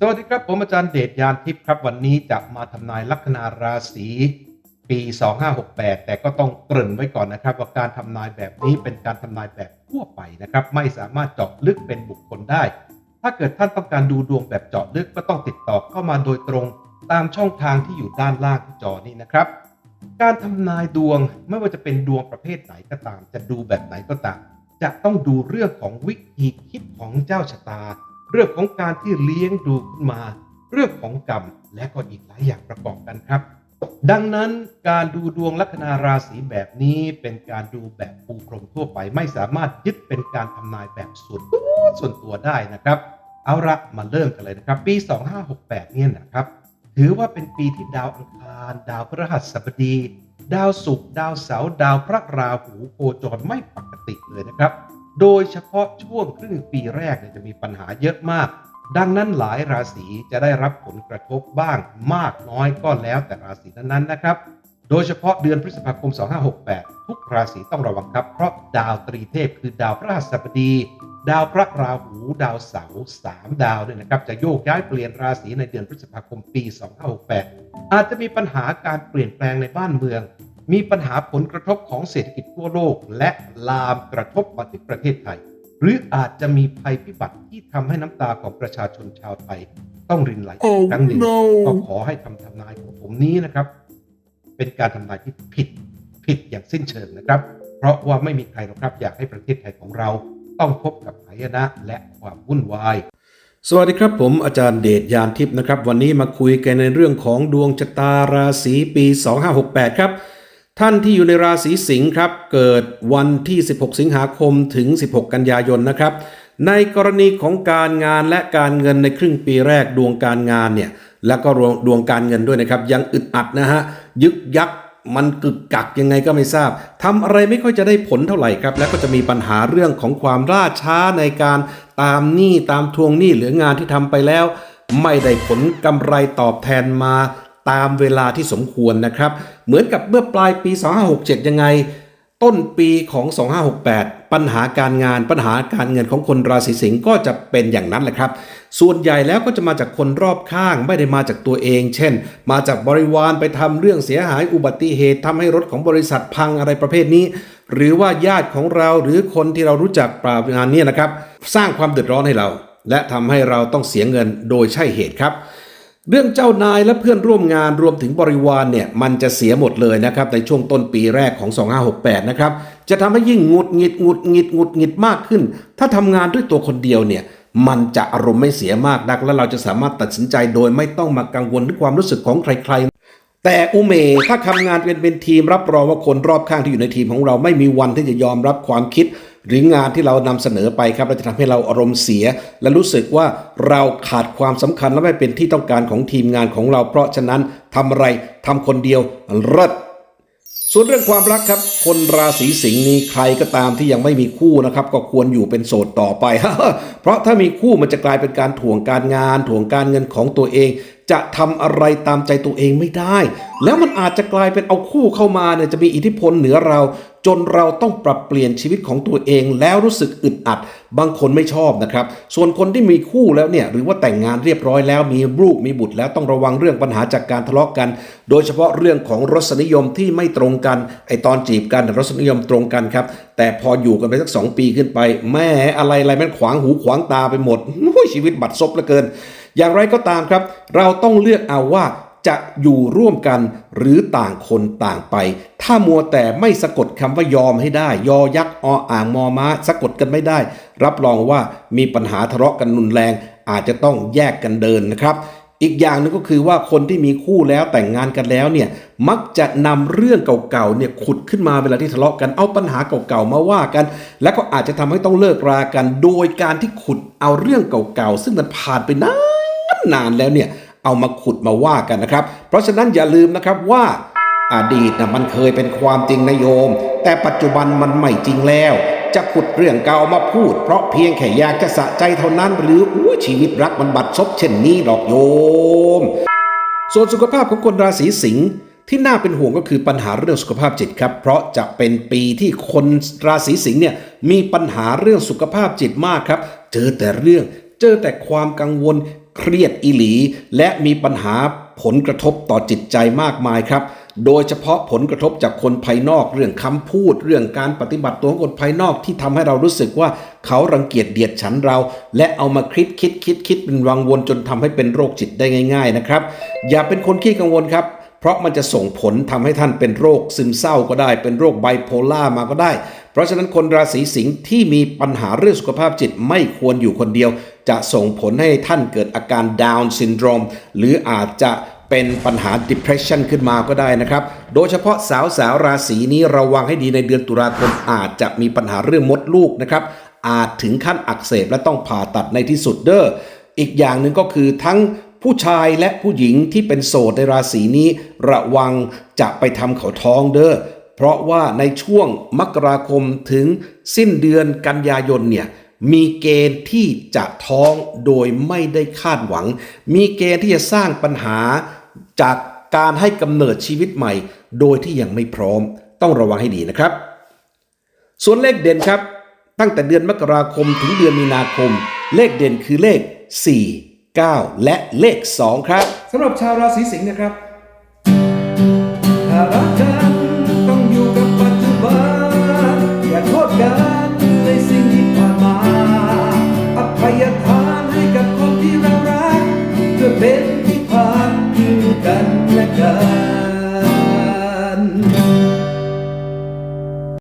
สวัสดีครับ ผมอาจารย์เดชยานทิพย์ครับ วันนี้จะมาทำนายลัคนาราศีปี 2568 แต่ก็ต้องเกริ่นไว้ก่อนนะครับ ว่าการทำนายแบบนี้เป็นการทำนายแบบทั่วไปนะครับ ไม่สามารถเจาะลึกเป็นบุคคลได้ ถ้าเกิดท่านต้องการดูดวงแบบเจาะลึกก็ต้องติดต่อเข้ามาโดยตรงตามช่องทางที่อยู่ด้านล่างที่จอนี้นะครับ การทำนายดวงไม่ว่าจะเป็นดวงประเภทไหนก็ตาม จะดูแบบไหนก็ตาม จะต้องดูเรื่องของวิธีคิดของเจ้าชะตา เรื่องของการที่เลี้ยงดูขึ้นมา เรื่องของกรรมและก็อีกหลายอย่างประกอบกันครับ ดังนั้นการดูดวงลัคนาราศีแบบนี้เป็นการดูแบบปูพรมทั่วไปไม่สามารถยึดเป็นการทำนายแบบส่วนตัวส่วนตัวได้นะครับ เอาละมาเริ่มกันเลยนะครับ ปี 2568 เนี่ยนะครับ ถือว่าเป็นปีที่ดาวอังคาร ดาวพฤหัสบดี ดาวศุกร์ดาวเสาร์ดาวพระราหูโคจรไม่ปกติเลยนะครับ โดยเฉพาะช่วงครึ่งปีแรกเนี่ยจะมีปัญหาเยอะมาก ดังนั้นหลายราศีจะได้รับผลกระทบบ้างมากน้อยก็แล้วแต่ราศีนั้นๆนะครับ โดยเฉพาะเดือนพฤษภาคม 2568 ทุกราศีต้องระวังครับ เพราะดาวตรีเทพคือดาวพระหัสบดี ดาวพระราหู ดาวเสาร์สามดาวเนี่ยนะครับจะโยกย้ายเปลี่ยนราศีในเดือนพฤษภาคมปี 2568 อาจจะมีปัญหาการเปลี่ยนแปลงในบ้านเมือง มีปัญหาผลกระทบของเศรษฐกิจทั่วโลก และลามกระทบมาที่ประเทศไทย หรืออาจจะมีภัยพิบัติที่ทำให้น้ำตาของประชาชนชาวไทย ต้องรินไหลอีกครั้งหนึ่งก็ขอให้คำทำนายของผมนี้นะครับ เป็นการทำนายที่ผิดผิดอย่างสิ้นเชิงนะครับ เพราะว่าไม่มีใครหรอกครับอยากให้ประเทศไทยของเราต้องพบกับหายนะและความวุ่นวาย สวัสดีครับผมอาจารย์เดชยานทิพย์นะครับ วันนี้มาคุยกันในเรื่องของดวงชะตาราศีปี 2568 ครับ ท่านที่อยู่ในราศีสิงห์ครับเกิดวันที่ 16 สิงหาคมถึง 16 กันยายนนะครับ ในกรณีของการงานและการเงินในครึ่งปีแรกดวงการงานเนี่ยแล้วก็ดวงการเงินด้วยนะครับ ยังอึดอัดนะฮะยึกยักมันกึกกักยังไงก็ไม่ทราบทำอะไรไม่ค่อยจะได้ผลเท่าไหร่ครับ แล้วก็จะมีปัญหาเรื่องของความล่าช้าในการตามหนี้ตามทวงหนี้หรืองานที่ทำไปแล้ว ไม่ได้ผลกำไรตอบแทนมา ตามเวลาที่สมควรนะครับ เหมือนกับเมื่อปลายปี 2567 ยังไง ต้นปีของ 2568 ปัญหาการงานปัญหาการเงินของคนราศีสิงห์ก็จะเป็นอย่างนั้นแหละครับ ส่วนใหญ่แล้วก็จะมาจากคนรอบข้างไม่ได้มาจากตัวเอง เช่น มาจากบริวารไปทำเรื่องเสียหายอุบัติเหตุทำให้รถของบริษัทพังอะไรประเภทนี้ หรือว่าญาติของเราหรือคนที่เรารู้จักปราบงานนี้นะครับ สร้างความเดือดร้อนให้เรา และทำให้เราต้องเสียเงินโดยใช่เหตุครับ เรื่องเจ้านายและเพื่อนร่วมงานรวมถึงบริวารเนี่ยมันจะเสียหมดเลยนะครับในช่วงต้นปีแรกของ 2568 นะครับจะทำให้ยิ่งงุดหงิดงุดหงิดงุดหงิดมากขึ้น ถ้าทำงานด้วยตัวคนเดียวเนี่ยมันจะอารมณ์ไม่เสียมากนัก และเราจะสามารถตัดสินใจโดยไม่ต้องมากังวลถึงความรู้สึกของใครๆ แต่อุเมถ้าทำงานเป็นเป็นทีมรับรองว่าคนรอบข้างที่อยู่ในทีมของเราไม่มีวันที่จะยอมรับความคิด หรืองานที่เรานำเสนอไปครับและจะทำให้เราอารมณ์เสีย และรู้สึกว่าเราขาดความสำคัญและไม่เป็นที่ต้องการของทีมงานของเรา เพราะฉะนั้นทำอะไรทำคนเดียวเลิศส่วนเรื่องความรักครับ คนราศีสิงห์นี้ใครก็ตามที่ยังไม่มีคู่นะครับ ก็ควรอยู่เป็นโสดต่อไป เพราะถ้ามีคู่มันจะกลายเป็นการถ่วงการงาน ถ่วงการเงินของตัวเอง จะทำอะไรตามใจตัวเองไม่ได้ แล้วมันอาจจะกลายเป็นเอาคู่เข้ามาเนี่ยจะมีอิทธิพลเหนือเรา จนเราต้องปรับเปลี่ยนชีวิตของตัวเองแล้วรู้สึกอึดอัด บางคนไม่ชอบนะครับ ส่วนคนที่มีคู่แล้วเนี่ยหรือว่าแต่งงานเรียบร้อยแล้วมีลูกมีบุตรแล้วต้องระวังเรื่องปัญหาจากการทะเลาะกัน โดยเฉพาะเรื่องของรสนิยมที่ไม่ตรงกันไอตอนจีบกันรสนิยมตรงกันครับ แต่พออยู่กันไปสักสองปีขึ้นไป แม่อะไรอะไรมันขวางหูขวางตาไปหมดชีวิตบัดซบเหลือเกิน อย่างไรก็ตามครับ เราต้องเลือกเอาว่า จะอยู่ร่วมกันหรือต่างคนต่างไป ถ้ามัวแต่ไม่สะกดคำว่ายอมให้ได้ ยอยักษ์ออ่างมอม้าสะกดกันไม่ได้ รับรองว่ามีปัญหาทะเลาะกันรุนแรง อาจจะต้องแยกกันเดินนะครับ อีกอย่างหนึงก็คือว่าคนที่มีคู่แล้วแต่งงานกันแล้วเนี่ยมักจะนำเรื่องเก่าๆเนี่ยขุดขึ้นมาเวลาที่ทะเลาะกันเอาปัญหาเก่าๆมาว่ากัน แล้วก็อาจจะทำให้ต้องเลิกรากัน โดยการที่ขุดเอาเรื่องเก่าๆซึ่งมันผ่านไปนานนานแล้วเนี่ย เอามาขุดมาว่ากันนะครับ เพราะฉะนั้นอย่าลืมนะครับว่าอดีตนะมันเคยเป็นความจริงนโยม แต่ปัจจุบันมันไม่จริงแล้ว จะขุดเรื่องเก่ามาพูด เพราะเพียงแค่อยากจะสะใจเท่านั้น หรืออู้ชีวิตรักมันบัดซบเช่นนี้ดอกโยม ส่วนสุขภาพของคนราศีสิงห์ที่น่าเป็นห่วงก็คือปัญหาเรื่องสุขภาพจิตครับ เพราะจะเป็นปีที่คนราศีสิงห์เนี่ยมีปัญหาเรื่องสุขภาพจิตมากครับ เจอแต่เรื่อง เจอแต่ความกังวล เครียดอีหลี และมีปัญหาผลกระทบต่อจิตใจมากมายครับ โดยเฉพาะผลกระทบจากคนภายนอก เรื่องคำพูด เรื่องการปฏิบัติตัวของคนภายนอกที่ทำให้เรารู้สึกว่าเขารังเกียจเดียดฉันเรา และเอามาคิดคิดคิดคิดเป็นวังวนจนทำให้เป็นโรคจิตได้ง่าย ๆ นะครับ อย่าเป็นคนขี้กังวลครับ เพราะมันจะส่งผลทำให้ท่านเป็นโรคซึมเศร้าก็ได้ เป็นโรคไบโพล่ามาก็ได้ เพราะฉะนั้นคนราศีสิงห์ที่มีปัญหาเรื่องสุขภาพจิตไม่ควรอยู่คนเดียว จะส่งผลให้ท่านเกิดอาการ Down syndrome หรืออาจจะเป็นปัญหา depression ขึ้นมาก็ได้นะครับ โดยเฉพาะสาวสาวราศีนี้ระวังให้ดีในเดือนตุลาคมอาจจะมีปัญหาเรื่องมดลูกนะครับ อาจถึงขั้นอักเสบและต้องผ่าตัดในที่สุดเด้อ อีกอย่างหนึ่งก็คือทั้ง ผู้ชายและผู้หญิงที่เป็นโสดในราศีนี้ระวังจะไปทำเขาท้องเด้อเพราะว่าในช่วงมกราคมถึงสิ้นเดือนกันยายนเนี่ยมีเกณฑ์ที่จะท้องโดยไม่ได้คาดหวัง มีเกณฑ์ที่จะสร้างปัญหาจากการให้กำเนิดชีวิตใหม่ โดยที่ยังไม่พร้อม ต้องระวังให้ดีนะครับ ส่วนเลขเด่นครับ ตั้งแต่เดือนมกราคมถึงเดือนมีนาคม เลขเด่นคือเลข 4 9 และเลข 2 ครับสำหรับชาวราศีสิงห์นะครับ